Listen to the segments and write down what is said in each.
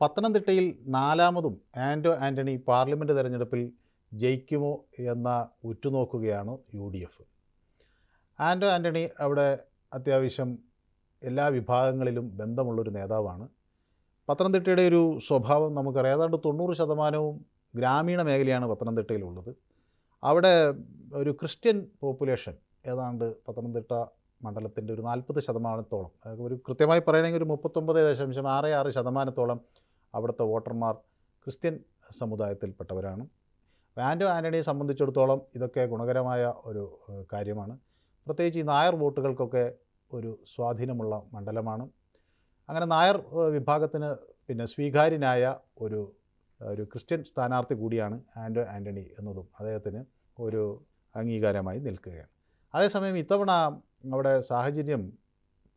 പത്തനംതിട്ടയിൽ നാലാമതും ആൻഡോ ആന്റണി പാർലമെന്റ് തെരഞ്ഞെടുപ്പിൽ ജയിക്കുമോ എന്ന ഉറ്റുനോക്കുകയാണ് യു ഡി എഫ്. ആൻഡോ ആന്റണി അവിടെ അത്യാവശ്യം എല്ലാ വിഭാഗങ്ങളിലും ബന്ധമുള്ളൊരു നേതാവാണ്. പത്തനംതിട്ടയുടെ ഒരു സ്വഭാവം നമുക്കറിയാം. ഏതാണ്ട് തൊണ്ണൂറ് ശതമാനവും ഗ്രാമീണ മേഖലയാണ് പത്തനംതിട്ടയിലുള്ളത്. അവിടെ ഒരു ക്രിസ്ത്യൻ പോപ്പുലേഷൻ ഏതാണ്ട് പത്തനംതിട്ട മണ്ഡലത്തിന്റെ ഒരു നാൽപ്പത് ശതമാനത്തോളം ഒരു കൃത്യമായി പറയുകയാണെങ്കിൽ ഒരു മുപ്പത്തൊമ്പത് ദശാംശം ആറ് ആറ് ശതമാനത്തോളം അവിടുത്തെ വോട്ടർമാർ ക്രിസ്ത്യൻ സമുദായത്തിൽപ്പെട്ടവരാണ്. ആൻഡോ ആന്റണിയെ സംബന്ധിച്ചിടത്തോളം ഇതൊക്കെ ഗുണകരമായ ഒരു കാര്യമാണ്. പ്രത്യേകിച്ച് ഈ നായർ വോട്ടുകൾക്കൊക്കെ ഒരു സ്വാധീനമുള്ള മണ്ഡലമാണ്. അങ്ങനെ നായർ വിഭാഗത്തിന് പിന്നെ സ്വീകാര്യനായ ഒരു ഒരു ക്രിസ്ത്യൻ സ്ഥാനാർത്ഥി കൂടിയാണ് ആൻഡോ ആന്റണി എന്നതും അദ്ദേഹത്തിന് ഒരു അംഗീകാരമായി നിൽക്കുകയാണ്. അതേസമയം ഇത്തവണ അവിടെ സാഹചര്യം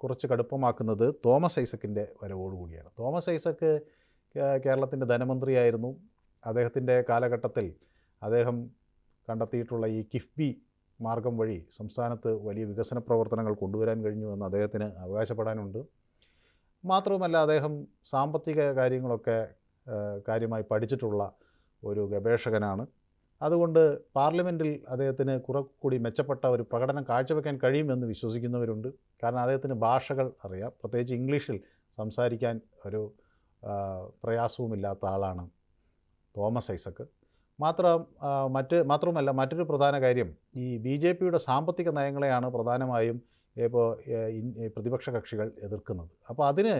കുറച്ച് കടുപ്പമാക്കുന്നത് തോമസ് ഐസക്കിന്റെ വരവോടുകൂടിയാണ്. തോമസ് ഐസക്ക് കേരളത്തിന്റെ ധനമന്ത്രിയായിരുന്നു. അദ്ദേഹത്തിന്റെ കാലഘട്ടത്തിൽ അദ്ദേഹം കണ്ടെത്തിയിട്ടുള്ള ഈ കിഫ്ബി മാർഗം വഴി സംസ്ഥാനത്ത് വലിയ വികസന പ്രവർത്തനങ്ങൾ കൊണ്ടുവരാൻ കഴിഞ്ഞു എന്ന് അദ്ദേഹത്തിന് അവകാശപ്പെടാനുണ്ട്. മാത്രവുമല്ല അദ്ദേഹം സാമ്പത്തിക കാര്യങ്ങളൊക്കെ കാര്യമായി പഠിച്ചിട്ടുള്ള ഒരു ഗവേഷകനാണ്. അതുകൊണ്ട് പാർലമെന്റിൽ അദ്ദേഹത്തിന് കുറെ കൂടി മെച്ചപ്പെട്ട ഒരു പ്രകടനം കാഴ്ചവെക്കാൻ കഴിയുമെന്ന് വിശ്വസിക്കുന്നവരുണ്ട്. കാരണം അദ്ദേഹത്തിന് ഭാഷകൾ അറിയാം. പ്രത്യേകിച്ച് ഇംഗ്ലീഷിൽ സംസാരിക്കാൻ ഒരു പ്രയാസവുമില്ലാത്ത ആളാണ് തോമസ് ഐസക്ക്. മാത്രം മറ്റ് മാത്രവുമല്ല മറ്റൊരു പ്രധാന കാര്യം ഈ ബി ജെ പിയുടെ സാമ്പത്തിക നയങ്ങളെയാണ് പ്രധാനമായും ഇപ്പോൾ പ്രതിപക്ഷ കക്ഷികൾ എതിർക്കുന്നത്. അപ്പോൾ അതിന്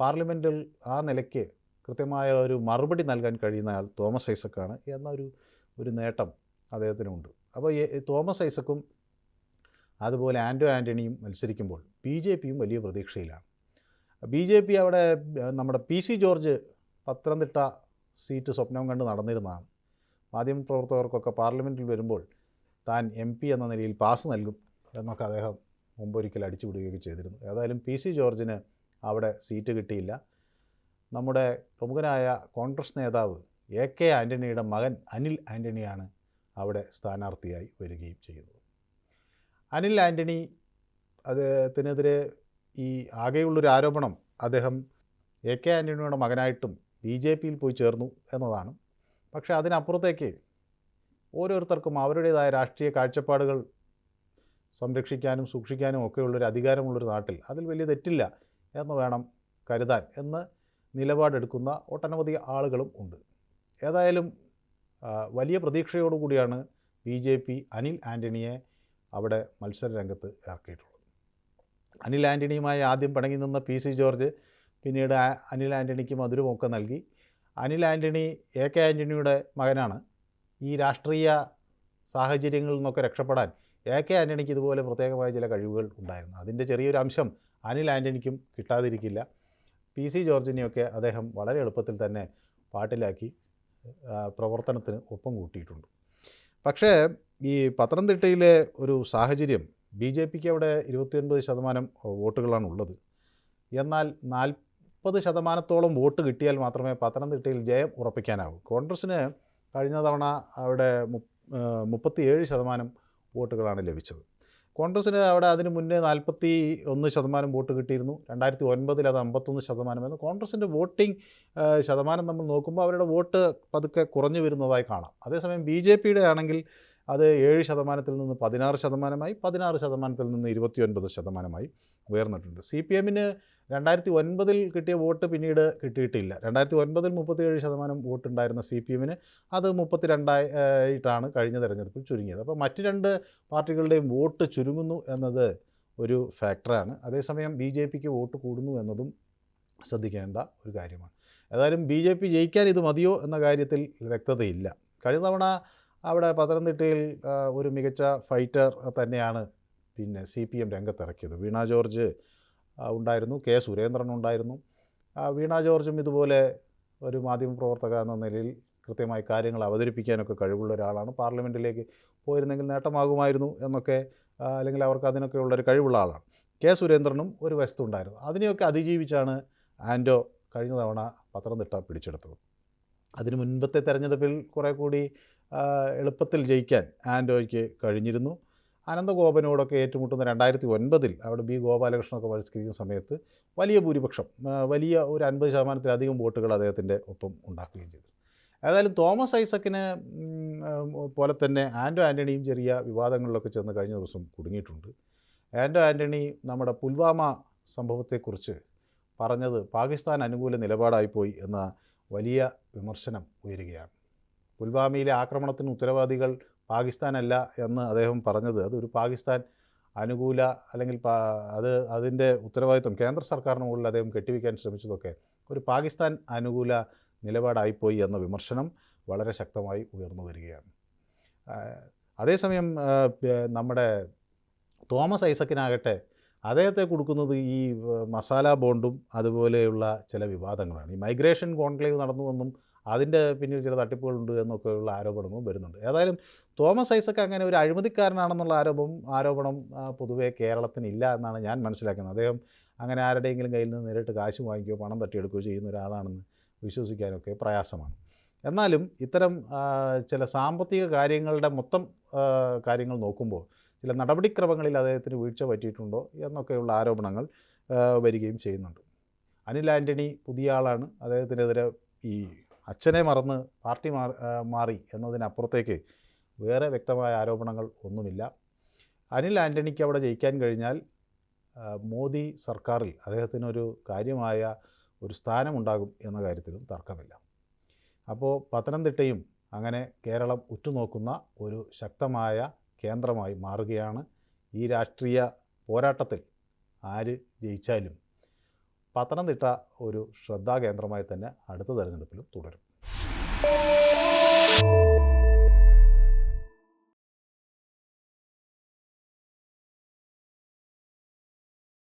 പാർലമെന്റിൽ ആ നിലയ്ക്ക് കൃത്യമായ ഒരു മറുപടി നൽകാൻ കഴിയുന്ന ആൾ തോമസ് ഐസക്കാണ് എന്നൊരു ഒരു നേട്ടം അദ്ദേഹത്തിനുണ്ട്. അപ്പോൾ തോമസ് ഐസക്കും അതുപോലെ ആന്റോ ആന്റണിയും മത്സരിക്കുമ്പോൾ ബി ജെ പിയും വലിയ പ്രതീക്ഷയിലാണ്. ബി ജെ പി അവിടെ നമ്മുടെ P C George Pathanamthitta seat സ്വപ്നം കണ്ട് നടന്നിരുന്നതാണ്. മാധ്യമപ്രവർത്തകർക്കൊക്കെ പാർലമെന്റിൽ വരുമ്പോൾ താൻ എം പി എന്ന നിലയിൽ പാസ് നൽകും എന്നൊക്കെ അദ്ദേഹം മുമ്പൊരിക്കൽ അടിച്ചുവിടുകയൊക്കെ ചെയ്തിരുന്നു. ഏതായാലും പി സി ജോർജിന് അവിടെ സീറ്റ് കിട്ടിയില്ല. നമ്മുടെ പ്രമുഖനായ കോൺഗ്രസ് നേതാവ് എ കെ ആന്റണിയുടെ മകൻ അനിൽ ആന്റണിയാണ് അവിടെ സ്ഥാനാർത്ഥിയായി വരികയും ചെയ്യുന്നത് അനിൽ ആന്റണി അദ്ദേഹത്തിനെതിരെ ഈ ആകെയുള്ളൊരു ആരോപണം അദ്ദേഹം എ കെ ആന്റണിയുടെ മകനായിട്ടും ബി ജെ പിയിൽ പോയി ചേർന്നു എന്നതാണ്. പക്ഷേ അതിനപ്പുറത്തേക്ക് ഓരോരുത്തർക്കും അവരുടേതായ രാഷ്ട്രീയ കാഴ്ചപ്പാടുകൾ സംരക്ഷിക്കാനും സൂക്ഷിക്കാനും ഒക്കെയുള്ളൊരു അധികാരമുള്ളൊരു നാട്ടിൽ അതിൽ വലിയ തെറ്റില്ല എന്ന് വേണം കരുതാൻ എന്ന് നിലപാടെടുക്കുന്ന ഒട്ടനവധി ആളുകളും ഉണ്ട്. ഏതായാലും വലിയ പ്രതീക്ഷയോടുകൂടിയാണ് ബി ജെ പി അനിൽ ആന്റണിയെ അവിടെ മത്സര രംഗത്ത് ഇറക്കിയിട്ടുള്ളത്. അനിൽ ആന്റണിയുമായി ആദ്യം പിണങ്ങി നിന്ന പി സി ജോർജ് പിന്നീട് അനിൽ ആന്റണിക്ക് മധുരമൊക്കെ നൽകി. അനിൽ ആന്റണി എ കെ ആന്റണിയുടെ മകനാണ്. ഈ രാഷ്ട്രീയ സാഹചര്യങ്ങളിൽ നിന്നൊക്കെ രക്ഷപ്പെടാൻ എ കെ ആന്റണിക്ക് ഇതുപോലെ പ്രത്യേകമായ ചില കഴിവുകൾ ഉണ്ടായിരുന്നു. അതിന്റെ ചെറിയൊരു അംശം അനിൽ ആന്റണിക്കും കിട്ടാതിരിക്കില്ല. പി സി ജോർജിനെയൊക്കെ അദ്ദേഹം വളരെ എളുപ്പത്തിൽ തന്നെ പാട്ടിലാക്കി പ്രവർത്തനത്തിന് ഒപ്പം കൂട്ടിയിട്ടുണ്ട്. പക്ഷേ ഈ പത്തനംതിട്ടയിലെ ഒരു സാഹചര്യം ബി ജെ പിക്ക് അവിടെ ഇരുപത്തിയൊൻപത് ശതമാനം വോട്ടുകളാണ് ഉള്ളത് എന്നാൽ നാൽപ്പത് ശതമാനത്തോളം വോട്ട് കിട്ടിയാൽ മാത്രമേ പത്തനംതിട്ടയിൽ ജയം ഉറപ്പിക്കാനാവൂ. കോൺഗ്രസ്സിന് കഴിഞ്ഞ തവണ അവിടെ മുപ്പത്തിയേഴ് ശതമാനം വോട്ടുകളാണ് ലഭിച്ചത്. കോൺഗ്രസ്സിന് അവിടെ അതിന് മുന്നേ നാൽപ്പത്തി ഒന്ന് ശതമാനം വോട്ട് കിട്ടിയിരുന്നു. രണ്ടായിരത്തി ഒൻപതിൽ അത് അമ്പത്തൊന്ന് ശതമാനമായിരുന്നു കോൺഗ്രസിന്റെ വോട്ടിംഗ് ശതമാനം നമ്മൾ നോക്കുമ്പോൾ അവരുടെ വോട്ട് പതുക്കെ കുറഞ്ഞു വരുന്നതായി കാണാം. അതേസമയം ബി ജെ പിയുടെ ആണെങ്കിൽ അത് ഏഴ് ശതമാനത്തിൽ നിന്ന് പതിനാറ് ശതമാനമായി പതിനാറ് ശതമാനത്തിൽ നിന്ന് ഇരുപത്തിയൊൻപത് ശതമാനമായി ഉയർന്നിട്ടുണ്ട്. സി പി എമ്മിന് രണ്ടായിരത്തി ഒൻപതിൽ കിട്ടിയ വോട്ട് പിന്നീട് കിട്ടിയിട്ടില്ല. രണ്ടായിരത്തി ഒൻപതിൽ മുപ്പത്തിയേഴ് ശതമാനം വോട്ടുണ്ടായിരുന്ന സി പി എമ്മിന് അത് മുപ്പത്തിരണ്ടായിട്ടാണ് കഴിഞ്ഞ തെരഞ്ഞെടുപ്പിൽ ചുരുങ്ങിയത്. അപ്പോൾ മറ്റ് രണ്ട് പാർട്ടികളുടെയും വോട്ട് ചുരുങ്ങുന്നു എന്നത് ഒരു ഫാക്ടറാണ്. അതേസമയം ബി ജെ പിക്ക് വോട്ട് കൂടുന്നു എന്നതും ശ്രദ്ധിക്കേണ്ട ഒരു കാര്യമാണ്. ഏതായാലും ബി ജെ പി ജയിക്കാൻ ഇത് മതിയോ എന്ന കാര്യത്തിൽ വ്യക്തതയില്ല. കഴിഞ്ഞ തവണ അവിടെ പത്തനംതിട്ടയിൽ ഒരു മികച്ച ഫൈറ്റർ തന്നെയാണ് പിന്നെ സി പി എം രംഗത്തിറക്കിയത്. വീണ ജോർജ് ഉണ്ടായിരുന്നു കെ സുരേന്ദ്രൻ ഉണ്ടായിരുന്നു. വീണ ജോർജും ഇതുപോലെ ഒരു മാധ്യമപ്രവർത്തക എന്ന നിലയിൽ കൃത്യമായി കാര്യങ്ങൾ അവതരിപ്പിക്കാനൊക്കെ കഴിവുള്ള ഒരാളാണ്. പാർലമെന്റിലേക്ക് പോയിരുന്നെങ്കിൽ നേട്ടമാകുമായിരുന്നു എന്നൊക്കെ അല്ലെങ്കിൽ അവർക്ക് അതിനൊക്കെ ഉള്ളൊരു കഴിവുള്ള ആളാണ്. കെ സുരേന്ദ്രനും ഒരു വശത്തുണ്ടായിരുന്നു. അതിനെയൊക്കെ അതിജീവിച്ചാണ് ആൻഡോ കഴിഞ്ഞ തവണ പത്തനംതിട്ട പിടിച്ചെടുത്തത്. അതിന് മുൻപത്തെ തെരഞ്ഞെടുപ്പിൽ കുറേ കൂടി എളുപ്പത്തിൽ ജയിക്കാൻ ആൻഡോയ്ക്ക് കഴിഞ്ഞിരുന്നു. അനന്തഗോപനോടൊക്കെ ഏറ്റുമുട്ടുന്ന രണ്ടായിരത്തി ഒൻപതിൽ അവിടെ ബി ഗോപാലകൃഷ്ണനൊക്കെ മത്സരിക്കുന്ന സമയത്ത് വലിയ ഭൂരിപക്ഷം വലിയ ഒരു അൻപത് ശതമാനത്തിലധികം വോട്ടുകൾ അദ്ദേഹത്തിന്റെ ഒപ്പം ഉണ്ടാക്കുകയും ചെയ്തു. ഏതായാലും തോമസ് ഐസക്കിന് പോലെ തന്നെ ആൻഡോ ആന്റണിയും ചെറിയ വിവാദങ്ങളിലൊക്കെ ചെന്ന് കഴിഞ്ഞ ദിവസം കുടുങ്ങിയിട്ടുണ്ട്. ആൻഡോ ആന്റണി നമ്മുടെ പുൽവാമ സംഭവത്തെക്കുറിച്ച് പറഞ്ഞത് പാകിസ്ഥാൻ അനുകൂല നിലപാടായിപ്പോയി എന്ന വലിയ വിമർശനം ഉയരുകയാണ്. പുൽവാമയിലെ ആക്രമണത്തിന് ഉത്തരവാദികൾ പാകിസ്ഥാനല്ല എന്ന് അദ്ദേഹം പറഞ്ഞത്. അതൊരു പാകിസ്ഥാൻ അനുകൂല അല്ലെങ്കിൽ അത് അതിന്റെ ഉത്തരവാദിത്വം കേന്ദ്ര സർക്കാരിന് മുകളിൽ അദ്ദേഹം കെട്ടിവെക്കാൻ ശ്രമിച്ചതൊക്കെ ഒരു പാകിസ്ഥാൻ അനുകൂല നിലപാടായിപ്പോയി എന്ന വിമർശനം വളരെ ശക്തമായി ഉയർന്നു വരികയാണ്. അതേസമയം നമ്മുടെ തോമസ് ഐസക്കിനാകട്ടെ അദ്ദേഹത്തെ കൊടുക്കുന്നത് ഈ മസാല ബോണ്ടും അതുപോലെയുള്ള ചില വിവാദങ്ങളാണ്. ഈ മൈഗ്രേഷൻ കോൺക്ലേവ് നടന്നുവെന്നും അതിന്റെ പിന്നിൽ ചില തട്ടിപ്പുകളുണ്ട് എന്നൊക്കെയുള്ള ആരോപണവും വരുന്നുണ്ട്. ഏതായാലും തോമസ് ഐസക് അങ്ങനെ ഒരു അഴിമതിക്കാരനാണെന്നുള്ള ആരോപണം ആരോപണം പൊതുവെ പൊതുവേ കേരളത്തിന് ഇല്ല എന്നാണ് ഞാൻ മനസ്സിലാക്കുന്നത്. അദ്ദേഹം അങ്ങനെ ആരുടെയെങ്കിലും കയ്യിൽ നിന്ന് നേരിട്ട് കാശ് വാങ്ങിക്കുകയോ പണം തട്ടിയെടുക്കുകയോ ചെയ്യുന്ന ഒരാളാണെന്ന് വിശ്വസിക്കാനൊക്കെ പ്രയാസമാണ്. എന്നാലും ഇത്തരം ചില സാമ്പത്തിക കാര്യങ്ങളുടെ മൊത്തം കാര്യങ്ങൾ നോക്കുമ്പോൾ ചില നടപടിക്രമങ്ങളിൽ അദ്ദേഹത്തിന് വീഴ്ച പറ്റിയിട്ടുണ്ടോ എന്നൊക്കെയുള്ള ആരോപണങ്ങൾ വരികയും ചെയ്യുന്നുണ്ട്. അനിൽ ആന്റണി പുതിയ ആളാണ്. അദ്ദേഹത്തിനെതിരെ ഈ അച്ഛനെ മറന്ന് പാർട്ടി മാറി എന്നതിനപ്പുറത്തേക്ക് വേറെ വ്യക്തമായ ആരോപണങ്ങൾ ഒന്നുമില്ല. അനിൽ ആന്റണിക്ക് അവിടെ ജയിക്കാൻ കഴിഞ്ഞാൽ മോദി സർക്കാരിൽ അദ്ദേഹത്തിനൊരു കാര്യമായ ഒരു സ്ഥാനമുണ്ടാകും എന്ന കാര്യത്തിലും തർക്കമില്ല. അപ്പോൾ പത്തനംതിട്ടയും അങ്ങനെ കേരളം ഉറ്റുനോക്കുന്ന ഒരു ശക്തമായ കേന്ദ്രമായി മാറുകയാണ്. ഈ രാഷ്ട്രീയ പോരാട്ടത്തിൽ ആര് ജയിച്ചാലും പത്തനംതിട്ട ഒരു ശ്രദ്ധാകേന്ദ്രമായി തന്നെ അടുത്ത തെരഞ്ഞെടുപ്പിലും തുടരും.